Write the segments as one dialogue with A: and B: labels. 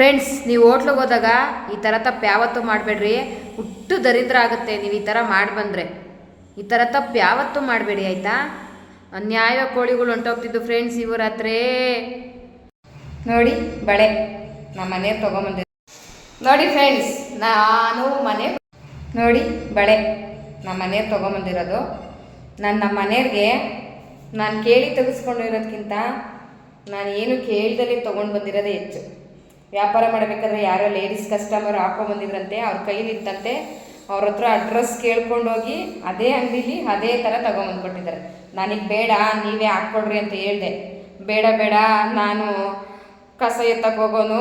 A: Friends ನೀವು ಹೋಟ್ಲಿಗೆ ಹೋದಾಗ ಈ ಥರ ತಪ್ಪು ಯಾವತ್ತೂ ಮಾಡಬೇಡ್ರಿ. ಹುಟ್ಟು ದರಿದ್ರ ಆಗುತ್ತೆ, ನೀವು ಈ ಥರ ಮಾಡಿ ಬಂದರೆ ಈ ಥರ ತಪ್ಪು ಯಾವತ್ತೂ ಮಾಡಬೇಡಿ, ಆಯಿತಾ? ಅನ್ಯಾಯ ಕೋಳಿಗಳು ಹೊಂಟೋಗ್ತಿದ್ದು ಫ್ರೆಂಡ್ಸ್ ಇವ್ರ ಹತ್ರೇ ನೋಡಿ, ಬಳೆ. ನಮ್ಮ ಮನೆ ತೊಗೊಂಬಂದೆ. ನೋಡಿ ಫ್ರೆಂಡ್ಸ್ ನಾನು ಮನೆ ನೋಡಿ, ಬಳೆ. ನಮ್ಮ ಮನೆ ತೊಗೊಂಬಂದಿರೋದು. ನಾನು ನಮ್ಮ ಮನೆಯವ್ರಿಗೆ ನಾನು ಕೇಳಿ ತೆಗೆಸ್ಕೊಂಡಿರೋದಕ್ಕಿಂತ ನಾನು ಏನು ಕೇಳ್ದಲ್ಲಿ ತೊಗೊಂಡು ಬಂದಿರೋದೇ ಹೆಚ್ಚು. ವ್ಯಾಪಾರ ಮಾಡಬೇಕಾದ್ರೆ ಯಾರೋ ಲೇಡೀಸ್ ಕಸ್ಟಮರ್ ಹಾಕೊಂಬಂದಿದ್ರಂತೆ ಅವ್ರ ಕೈಲಿತ್ತಂತೆ ಅವ್ರ ಹತ್ರ ಅಡ್ರೆಸ್ ಕೇಳ್ಕೊಂಡೋಗಿ ಅದೇ ಅಂಗಡಿಲಿ ಅದೇ ಥರ ತಗೊಂಬಂದು ಕೊಟ್ಟಿದ್ದಾರೆ. ನನಗೆ ಬೇಡ, ನೀವೇ ಹಾಕ್ಕೊಡ್ರಿ ಅಂತ ಹೇಳಿದೆ. ಬೇಡ ಬೇಡ, ನಾನು ಕಸ ಎತ್ತಕ್ಕೆ ಹೋಗೋನು.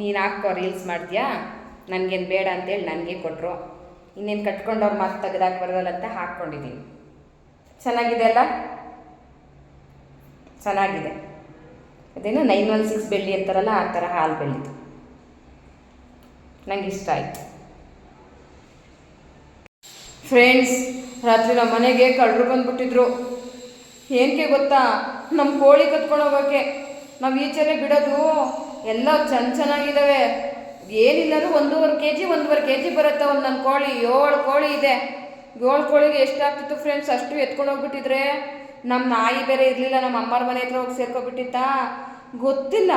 A: ನೀನು ಹಾಕೋ ರೀಲ್ಸ್ ಮಾಡ್ತೀಯಾ? ನನಗೇನು ಬೇಡ ಅಂತೇಳಿ ನನಗೆ ಕೊಟ್ಟರು ಇನ್ನೇನು ಕಟ್ಕೊಂಡವ್ರು ಮಾತು ತೆಗೆದಾಕ್ ಬರೋದಲ್ಲ ಅಂತ ಹಾಕ್ಕೊಂಡಿದ್ದೀನಿ ಚೆನ್ನಾಗಿದೆ ಅಲ್ಲ? ಚೆನ್ನಾಗಿದೆ. ಅದೇನು ನೈನ್ ಒನ್ ಸಿಕ್ಸ್ ಬೆಳ್ಳಿ ಅಂತಾರಲ್ಲ ಆ ಥರ ಹಾಲು ಬೆಳ್ಳಿದು ನಂಗೆ ಇಷ್ಟ ಆಯಿತು. ಫ್ರೆಂಡ್ಸ್ ರಾತ್ರಿ ನಮ್ಮ ಮನೆಗೆ ಕಳ್ಳರು ಬಂದ್ಬಿಟ್ಟಿದ್ರು. ಏನಕ್ಕೆ ಗೊತ್ತಾ? ನಮ್ಮ ಕೋಳಿ ಕತ್ಕೊಂಡು ಹೋಗೋಕ್ಕೆ ನಾವು ಈಚೆನೆ ಬಿಡೋದು. ಎಲ್ಲ ಚೆನ್ನ ಚೆನ್ನಾಗಿದ್ದಾವೆ ಏನಿಲ್ಲರೂ ಒಂದೂವರೆ ಕೆ ಜಿ ಒಂದೂವರೆ ಕೆ ಜಿ ಬರುತ್ತೆ ಒಂದು ನನ್ನ ಕೋಳಿ. ಏಳು ಕೋಳಿ ಇದೆ. ಏಳು ಕೋಳಿಗೆ ಎಷ್ಟಾಗ್ತಿತ್ತು ಫ್ರೆಂಡ್ಸ್ ಅಷ್ಟು ಎತ್ಕೊಂಡು ಹೋಗ್ಬಿಟ್ಟಿದ್ರೆ. ನಮ್ಮ ನಾಯಿ ಬೇರೆ ಇರಲಿಲ್ಲ ನಮ್ಮ ಅಮ್ಮರ ಮನೆ ಹತ್ರ ಹೋಗಿ ಸೇರ್ಕೊಬಿಟ್ಟಿತ್ತಾ? ಗೊತ್ತಿಲ್ಲ.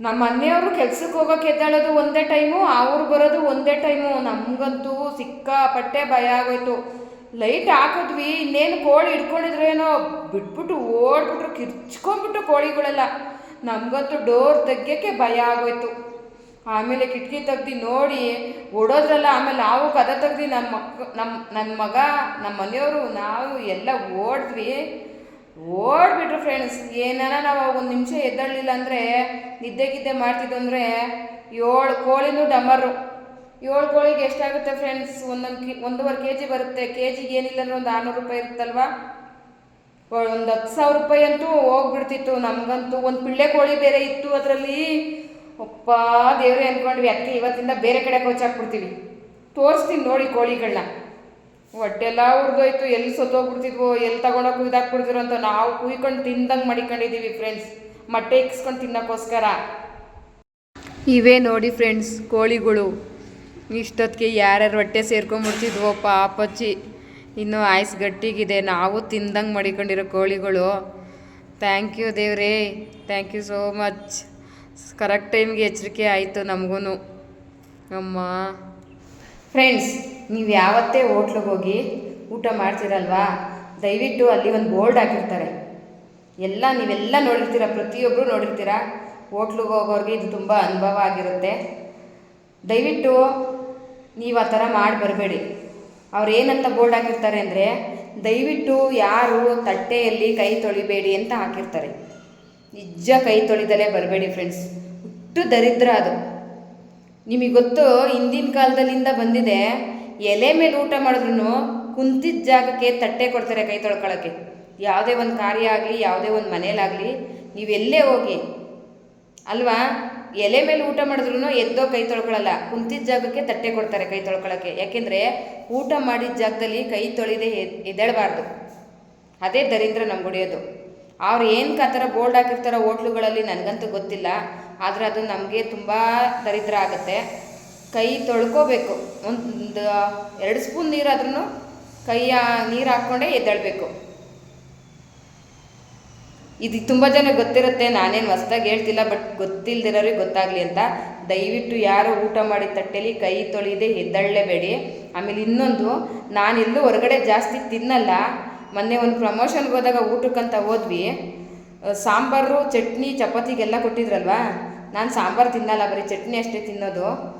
A: ನಮ್ಮ ಮನೆಯವರು ಕೆಲ್ಸಕ್ಕೆ ಹೋಗೋಕೆ ಎದ್ದಾಳೋದು ಒಂದೇ ಟೈಮು ಅವ್ರು ಬರೋದು ಒಂದೇ ಟೈಮು. ನಮಗಂತೂ ಸಿಕ್ಕಾಪಟ್ಟೆ ಭಯ ಆಗೋಯ್ತು. ಲೈಟ್ ಹಾಕಿದ್ವಿ, ಇನ್ನೇನು ಕೋಳಿ ಹಿಡ್ಕೊಂಡಿದ್ರೇನೋ ಬಿಟ್ಬಿಟ್ಟು ಓಡ್ಬಿಟ್ರು ಕಿರ್ಚ್ಕೊಂಡ್ಬಿಟ್ಟು ಕೋಳಿಗಳೆಲ್ಲ. ನಮಗಂತೂ ಡೋರ್ ತೆಗ್ಯಕ್ಕೆ ಭಯ ಆಗೋಯ್ತು. ಆಮೇಲೆ ಕಿಟಕಿ ತೆಗ್ದು ನೋಡಿ, ಓಡೋದ್ರಲ್ಲ, ಆಮೇಲೆ ನಾವು ಕದ ತೆಗ್ದು ನಮ್ಮ ಮಕ್ ನಮ್ಮ ನನ್ನ ಮಗ ನಮ್ಮ ಮನೆಯವರು ನಾವು ಎಲ್ಲ ಓಡಿದ್ವಿ. ಓಡ್ಬಿಟ್ರು ಫ್ರೆಂಡ್ಸ್ ಏನಾರ ನಾವು ಒಂದು ನಿಮಿಷ ಎದ್ದಳಿಲ್ಲ ಅಂದರೆ ನಿದ್ದೆ ಗಿದ್ದೆ ಮಾಡ್ತಿದ್ದು ಅಂದರೆ ಏಳು ಕೋಳಿನೂ ಡಮರು ಏಳು ಕೋಳಿಗೆ ಎಷ್ಟಾಗುತ್ತೆ ಫ್ರೆಂಡ್ಸ್ ಒಂದೊಂದು ಕಿ, ಒಂದೂವರೆ ಕೆ ಜಿ ಬರುತ್ತೆ. ಕೆ ಜಿಗೆ ಏನಿಲ್ಲ ಅಂದ್ರೆ ಒಂದು ಆರುನೂರು ರೂಪಾಯಿ ಇರುತ್ತಲ್ವಾ? ಒಂದು ಹತ್ತು ಸಾವಿರ ರೂಪಾಯಿ ಅಂತೂ ಹೋಗ್ಬಿಡ್ತಿತ್ತು. ನಮಗಂತೂ ಒಂದು ಪಿಳ್ಳೆ ಕೋಳಿ ಬೇರೆ ಇತ್ತು ಅದರಲ್ಲಿ. ಒಪ್ಪ ದೇವ್ರೆ ಅಂದ್ಕೊಂಡ್ವಿ ಅಕ್ಕಿ ಇವತ್ತಿಂದ ಬೇರೆ ಕಡೆ ಕೊಚ್ಚಾಕ್ಬಿಡ್ತೀವಿ ತೋರಿಸ್ತೀನಿ ನೋಡಿ ಕೋಳಿಗಳನ್ನ ಹೊಟ್ಟೆಲ್ಲ ಉರಿದೋಯ್ತು, ಎಲ್ಲಿ ಸೊತ್ತೋಗ್ಬಿಡ್ತಿದ್ವೋ, ಎಲ್ಲಿ ತಗೊಂಡೋಗಿ ಕುಯ್ದಾಕ್ಬಿಡ್ತಿರೋ ಅಂತ ನಾವು ಕುಯ್ಕೊಂಡು ತಿಂದಂಗೆ ಮಡಿಕೊಂಡಿದ್ದೀವಿ ಫ್ರೆಂಡ್ಸ್ ಮೊಟ್ಟೆ ಇಕ್ಸ್ಕೊಂಡು ತಿನ್ನೋಕ್ಕೋಸ್ಕರ. ಇವೇ ನೋಡಿ ಫ್ರೆಂಡ್ಸ್ ಕೋಳಿಗಳು. ಇಷ್ಟೊತ್ತಿಗೆ ಯಾರ್ಯಾರು ಹೊಟ್ಟೆ ಸೇರ್ಕೊಂಬಿಡ್ತಿದ್ವೋ ಪಾಪಚ್ಚಿ ಇನ್ನೂ ಆಯ್ಸ್ ಗಟ್ಟಿಗಿದೆ, ನಾವು ತಿಂದಂಗೆ ಮಡಿಕೊಂಡಿರೋ ಕೋಳಿಗಳು. ಥ್ಯಾಂಕ್ ಯು ದೇವ್ರೇ thank you so much correct ಟೈಮ್ಗೆ ಎಚ್ಚರಿಕೆ ಆಯಿತು ನಮಗೂ ಅಮ್ಮ. ಫ್ರೆಂಡ್ಸ್ ನೀವು ಯಾವತ್ತೇ ಹೋಟ್ಲಿಗೆ ಹೋಗಿ ಊಟ ಮಾಡ್ತೀರಲ್ವಾ? ದಯವಿಟ್ಟು ಅಲ್ಲಿ ಒಂದು ಬೋರ್ಡ್ ಹಾಕಿರ್ತಾರೆ. ಎಲ್ಲ ನೀವೆಲ್ಲ ನೋಡಿರ್ತೀರ ಪ್ರತಿಯೊಬ್ಬರು ನೋಡಿರ್ತೀರ, ಹೋಟ್ಲಿಗೆ ಹೋಗೋರಿಗೆ ಇದು ತುಂಬ ಅನುಭವ ಆಗಿರುತ್ತೆ. ದಯವಿಟ್ಟು ನೀವು ಆ ಥರ ಮಾಡಿ ಬರಬೇಡಿ. ಅವ್ರು ಏನಂತ ಬೋರ್ಡ್ ಹಾಕಿರ್ತಾರೆ ಅಂದರೆ, ದಯವಿಟ್ಟು ಯಾರು ತಟ್ಟೆಯಲ್ಲಿ ಕೈ ತೊಳಿಬೇಡಿ ಅಂತ ಹಾಕಿರ್ತಾರೆ. ನಿಜ ಕೈ ತೊಳಿದಲೇ ಬರಬೇಡಿ ಫ್ರೆಂಡ್ಸ್ ಹುಟ್ಟು ದರಿದ್ರ ಅದು. ನಿಮಗೆ ಗೊತ್ತು, ಹಿಂದಿನ ಕಾಲದಲ್ಲಿಂದ ಬಂದಿದೆ, ಎಲೆ ಮೇಲೆ ಊಟ ಮಾಡಿದ್ರು ಕುಂತಿದ್ದ ಜಾಗಕ್ಕೆ ತಟ್ಟೆ ಕೊಡ್ತಾರೆ ಕೈ ತೊಳ್ಕೊಳ್ಳೋಕ್ಕೆ ಯಾವುದೇ ಒಂದು ಕಾರ್ಯ ಆಗಲಿ, ಯಾವುದೇ ಒಂದು ಮನೇಲಾಗಲಿ, ನೀವು ಎಲ್ಲೇ ಹೋಗಿ, ಅಲ್ವಾ? ಎಲೆ ಮೇಲೆ ಊಟ ಮಾಡಿದ್ರು ಎದ್ದೋ ಕೈ ತೊಳ್ಕೊಳ್ಳಲ್ಲ ಕುಂತಿದ್ದ ಜಾಗಕ್ಕೆ ತಟ್ಟೆ ಕೊಡ್ತಾರೆ ಕೈ ತೊಳ್ಕೊಳ್ಳೋಕ್ಕೆ ಯಾಕೆಂದರೆ ಊಟ ಮಾಡಿದ ಜಾಗದಲ್ಲಿ ಕೈ ತೊಳೆದೇ ಎದ್ದೇಳಬಾರ್ದು. ಅದೇ ದರಿದ್ರ ನಮ್ಗೆ ಹೊಡೆಯೋದು. ಅವ್ರು ಏನು ಆ ಥರ ಬೋಲ್ಡ್ ಹಾಕಿರ್ತಾರೋ ಹೋಟ್ಲುಗಳಲ್ಲಿ ನನಗಂತೂ ಗೊತ್ತಿಲ್ಲ. ಆದರೆ ಅದು ನಮಗೆ ತುಂಬ ದರಿದ್ರ ಆಗುತ್ತೆ. ಕೈ ತೊಳ್ಕೋಬೇಕು. ಒಂದು ಎರಡು ಸ್ಪೂನ್ ನೀರಾದ್ರೂ ಕೈಯ ನೀರು ಹಾಕ್ಕೊಂಡೇ ಎದ್ದೇಳಬೇಕು. ಇದು ತುಂಬ ಜನ ಗೊತ್ತಿರುತ್ತೆ, ನಾನೇನು ಹೊಸ್ದಾಗಿ ಹೇಳ್ತಿಲ್ಲ, ಬಟ್ ಗೊತ್ತಿಲ್ದಿರೋರಿಗೆ ಗೊತ್ತಾಗಲಿ ಅಂತ. ದಯವಿಟ್ಟು ಯಾರು ಊಟ ಮಾಡಿದ ತಟ್ಟೆಲಿ ಕೈ ತೊಳೆಯದೆ ಎದ್ದಳ್ಳೇಬೇಡಿ ಆಮೇಲೆ ಇನ್ನೊಂದು, ನಾನೆಲ್ಲೂ ಹೊರಗಡೆ ಜಾಸ್ತಿ ತಿನ್ನಲ್ಲ. ಮೊನ್ನೆ ಒಂದು ಪ್ರಮೋಷನ್ಗೆ ಹೋದಾಗ ಊಟಕ್ಕಂತ ಹೋದ್ವಿ. ಸಾಂಬಾರು, ಚಟ್ನಿ, ಚಪಾತಿಗೆಲ್ಲ ಕೊಟ್ಟಿದ್ರಲ್ವಾ? ನಾನು ಸಾಂಬಾರು ತಿನ್ನಲ್ಲ, ಬರೀ ಚಟ್ನಿ ಅಷ್ಟೇ ತಿನ್ನೋದು.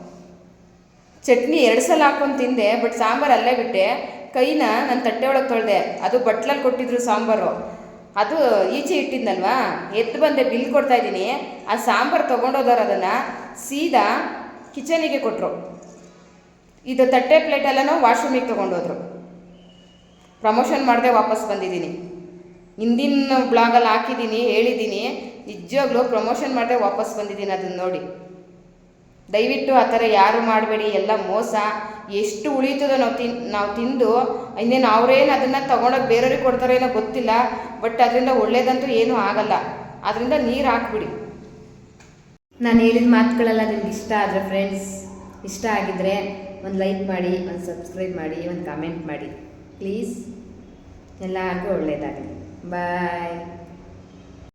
A: ಚಟ್ನಿ ಎರಡು ಸಲ ಹಾಕ್ಕೊಂಡು ತಿಂದೆ, ಬಟ್ ಸಾಂಬಾರು ಅಲ್ಲೇ ಬಿಟ್ಟೆ. ಕೈನ ನಾನು ತಟ್ಟೆ ಒಳಗೆ ತೊಳೆದೆ. ಅದು ಬಟ್ಲಲ್ಲಿ ಕೊಟ್ಟಿದ್ರು ಸಾಂಬಾರು. ಅದು ಈಚೆ ಇಟ್ಟಿದ್ನಲ್ವಾ? ಎದ್ದು ಬಂದೆ, ಬಿಲ್ ಕೊಡ್ತಾ ಇದ್ದೀನಿ. ಆ ಸಾಂಬಾರು ತೊಗೊಂಡೋದವ್ರು ಅದನ್ನು ಸೀದಾ ಕಿಚನಿಗೆ ಕೊಟ್ಟರು ಇದು ತಟ್ಟೆ ಪ್ಲೇಟೆಲ್ಲನೂ ವಾಶ್ರೂಮಿಗೆ ತೊಗೊಂಡೋದ್ರು. ಪ್ರಮೋಷನ್ ಮಾಡದೆ ವಾಪಸ್ ಬಂದಿದ್ದೀನಿ. ಹಿಂದಿನ ಬ್ಲಾಗಲ್ಲಿ ಹಾಕಿದ್ದೀನಿ, ಹೇಳಿದ್ದೀನಿ. ನಿಜವಾಗ್ಲೂ ಪ್ರಮೋಷನ್ ಮಾಡಿದೆ ವಾಪಸ್ ಬಂದಿದ್ದೀನಿ ಅದನ್ನು ನೋಡಿ. ದಯವಿಟ್ಟು ಆ ಥರ ಯಾರು ಮಾಡಬೇಡಿ, ಎಲ್ಲ ಮೋಸ. ಎಷ್ಟು ಉಳಿತದೋ ನಾವು ತಿನ್, ನಾವು ತಿಂದು, ಇನ್ನೇನು ಅವರೇನು ಅದನ್ನು ತೊಗೊಂಡೋಗಿ ಬೇರೆಯವ್ರಿಗೆ ಕೊಡ್ತಾರೇನೋ ಗೊತ್ತಿಲ್ಲ. ಬಟ್ ಅದರಿಂದ ಒಳ್ಳೇದಂತೂ ಏನೂ ಆಗಲ್ಲ. ಅದರಿಂದ ನೀರು ಹಾಕ್ಬಿಡಿ.
B: ನಾನು ಹೇಳಿದ ಮಾತುಗಳೆಲ್ಲ ನಿಮ್ಗೆ ಇಷ್ಟ ಆದರೆ ಫ್ರೆಂಡ್ಸ್ ಇಷ್ಟ ಆಗಿದ್ರೆ ಒಂದು ಲೈಕ್ ಮಾಡಿ, ಒಂದು ಸಬ್ಸ್ಕ್ರೈಬ್ ಮಾಡಿ, ಒಂದು ಕಮೆಂಟ್ ಮಾಡಿ. ಪ್ಲೀಸ್ ಎಲ್ಲರಿಗೂ ಒಳ್ಳೆಯದಾಗಲಿ Bye.